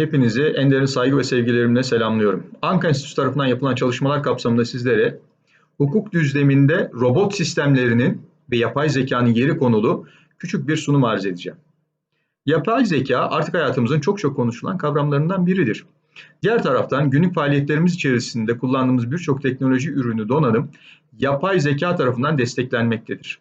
Hepinizi en derin saygı ve sevgilerimle selamlıyorum. Anka Enstitüsü tarafından yapılan çalışmalar kapsamında sizlere hukuk düzleminde robot sistemlerinin ve yapay zekanın yeri konulu küçük bir sunum arz edeceğim. Yapay zeka artık hayatımızın çok çok konuşulan kavramlarından biridir. Diğer taraftan günlük faaliyetlerimiz içerisinde kullandığımız birçok teknoloji ürünü donanım yapay zeka tarafından desteklenmektedir.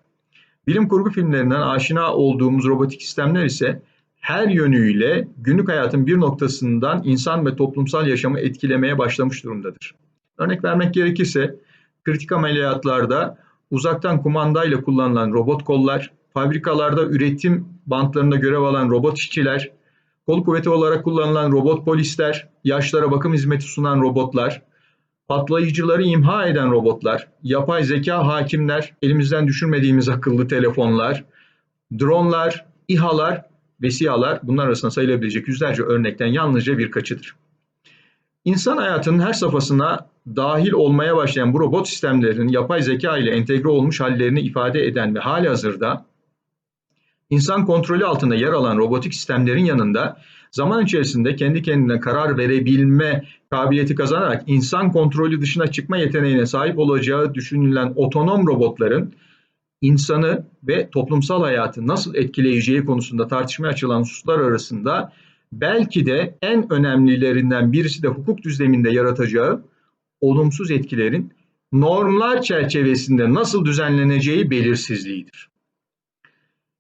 Bilim kurgu filmlerinden aşina olduğumuz robotik sistemler ise her yönüyle günlük hayatın bir noktasından insan ve toplumsal yaşamı etkilemeye başlamış durumdadır. Örnek vermek gerekirse kritik ameliyatlarda uzaktan kumandayla kullanılan robot kollar, fabrikalarda üretim bantlarında görev alan robot işçiler, kol kuvveti olarak kullanılan robot polisler, yaşlara bakım hizmeti sunan robotlar, patlayıcıları imha eden robotlar, yapay zeka hakimler, elimizden düşürmediğimiz akıllı telefonlar, dronlar, İHA'lar ve SİHA'lar bunlar arasında sayılabilecek yüzlerce örnekten yalnızca birkaçıdır. İnsan hayatının her safhasına dahil olmaya başlayan bu robot sistemlerinin yapay zeka ile entegre olmuş hallerini ifade eden ve hali hazırda insan kontrolü altında yer alan robotik sistemlerin yanında zaman içerisinde kendi kendine karar verebilme kabiliyeti kazanarak insan kontrolü dışına çıkma yeteneğine sahip olacağı düşünülen otonom robotların insanı ve toplumsal hayatı nasıl etkileyeceği konusunda tartışmaya açılan hususlar arasında belki de en önemlilerinden birisi de hukuk düzleminde yaratacağı olumsuz etkilerin normlar çerçevesinde nasıl düzenleneceği belirsizliğidir.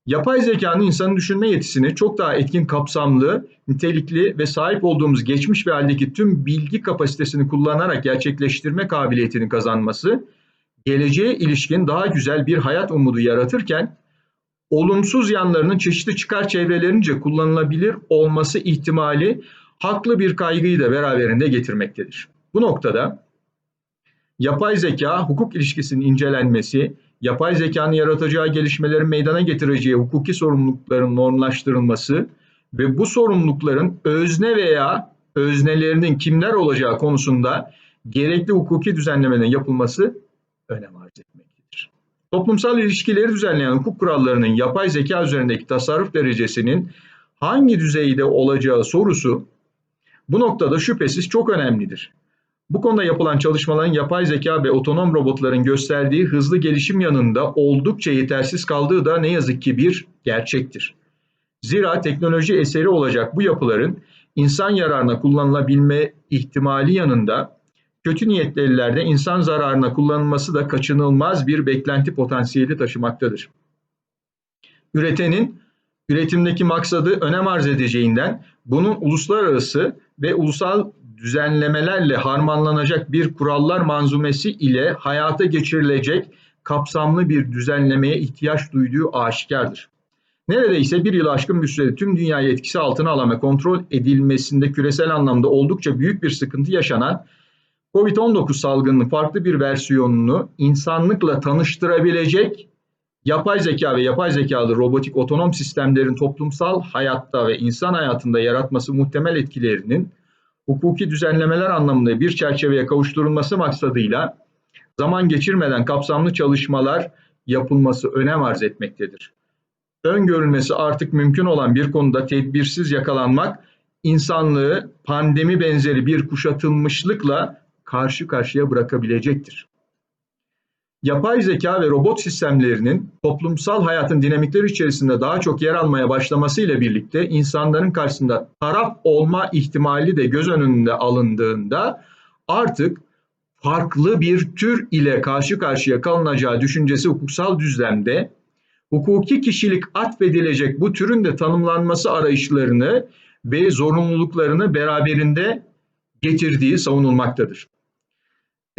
Yapay zekanın insanın düşünme yetisini çok daha etkin kapsamlı, nitelikli ve sahip olduğumuz geçmiş ve haldeki tüm bilgi kapasitesini kullanarak gerçekleştirme kabiliyetini kazanması, geleceğe ilişkin daha güzel bir hayat umudu yaratırken, olumsuz yanlarının çeşitli çıkar çevrelerince kullanılabilir olması ihtimali haklı bir kaygıyı da beraberinde getirmektedir. Bu noktada yapay zeka hukuk ilişkisinin incelenmesi, yapay zekanın yaratacağı gelişmelerin meydana getireceği hukuki sorumlulukların normlaştırılması ve bu sorumlulukların özne veya öznelerinin kimler olacağı konusunda gerekli hukuki düzenlemenin yapılması önem arz etmektedir. Toplumsal ilişkileri düzenleyen hukuk kurallarının yapay zeka üzerindeki tasarruf derecesinin hangi düzeyde olacağı sorusu bu noktada şüphesiz çok önemlidir. Bu konuda yapılan çalışmaların yapay zeka ve otonom robotların gösterdiği hızlı gelişim yanında oldukça yetersiz kaldığı da ne yazık ki bir gerçektir. Zira teknoloji eseri olacak bu yapıların insan yararına kullanılabilme ihtimali yanında kötü niyetli ellerde insan zararına kullanılması da kaçınılmaz bir beklenti potansiyeli taşımaktadır. Üretenin üretimdeki maksadı önem arz edeceğinden bunun uluslararası ve ulusal düzenlemelerle harmanlanacak bir kurallar manzumesi ile hayata geçirilecek kapsamlı bir düzenlemeye ihtiyaç duyduğu aşikardır. Neredeyse bir yıl aşkın bir sürede tüm dünyayı etkisi altına alan ve kontrol edilmesinde küresel anlamda oldukça büyük bir sıkıntı yaşanan COVID-19 salgınının farklı bir versiyonunu insanlıkla tanıştırabilecek yapay zeka ve yapay zekalı robotik otonom sistemlerin toplumsal hayatta ve insan hayatında yaratması muhtemel etkilerinin hukuki düzenlemeler anlamında bir çerçeveye kavuşturulması maksadıyla zaman geçirmeden kapsamlı çalışmalar yapılması önem arz etmektedir. Öngörülmesi artık mümkün olan bir konuda tedbirsiz yakalanmak insanlığı pandemi benzeri bir kuşatılmışlıkla karşı karşıya bırakabilecektir. Yapay zeka ve robot sistemlerinin toplumsal hayatın dinamikleri içerisinde daha çok yer almaya başlamasıyla birlikte insanların karşısında taraf olma ihtimali de göz önünde alındığında artık farklı bir tür ile karşı karşıya kalınacağı düşüncesi hukuksal düzlemde hukuki kişilik atfedilecek bu türün de tanımlanması arayışlarını ve zorunluluklarını beraberinde getirdiği savunulmaktadır.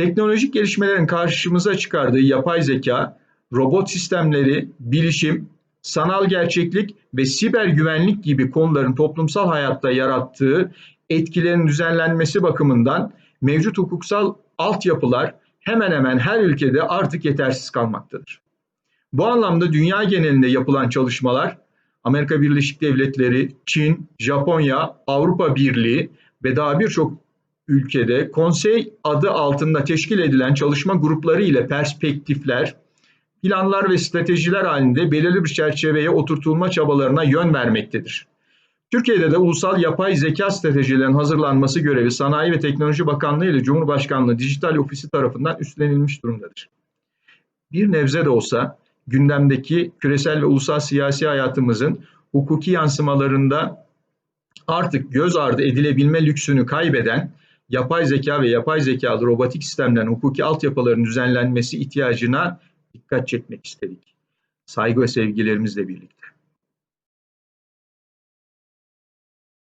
Teknolojik gelişmelerin karşımıza çıkardığı yapay zeka, robot sistemleri, bilişim, sanal gerçeklik ve siber güvenlik gibi konuların toplumsal hayatta yarattığı etkilerin düzenlenmesi bakımından mevcut hukuksal altyapılar hemen hemen her ülkede artık yetersiz kalmaktadır. Bu anlamda dünya genelinde yapılan çalışmalar Amerika Birleşik Devletleri, Çin, Japonya, Avrupa Birliği ve daha birçok ülkede konsey adı altında teşkil edilen çalışma grupları ile perspektifler, planlar ve stratejiler halinde belirli bir çerçeveye oturtulma çabalarına yön vermektedir. Türkiye'de de ulusal yapay zeka stratejilerinin hazırlanması görevi Sanayi ve Teknoloji Bakanlığı ile Cumhurbaşkanlığı Dijital Ofisi tarafından üstlenilmiş durumdadır. Bir nebze de olsa gündemdeki küresel ve ulusal siyasi hayatımızın hukuki yansımalarında artık göz ardı edilebilme lüksünü kaybeden yapay zeka ve yapay zekalı robotik sistemlerin hukuki altyapıların düzenlenmesi ihtiyacına dikkat çekmek istedik. Saygı ve sevgilerimizle birlikte.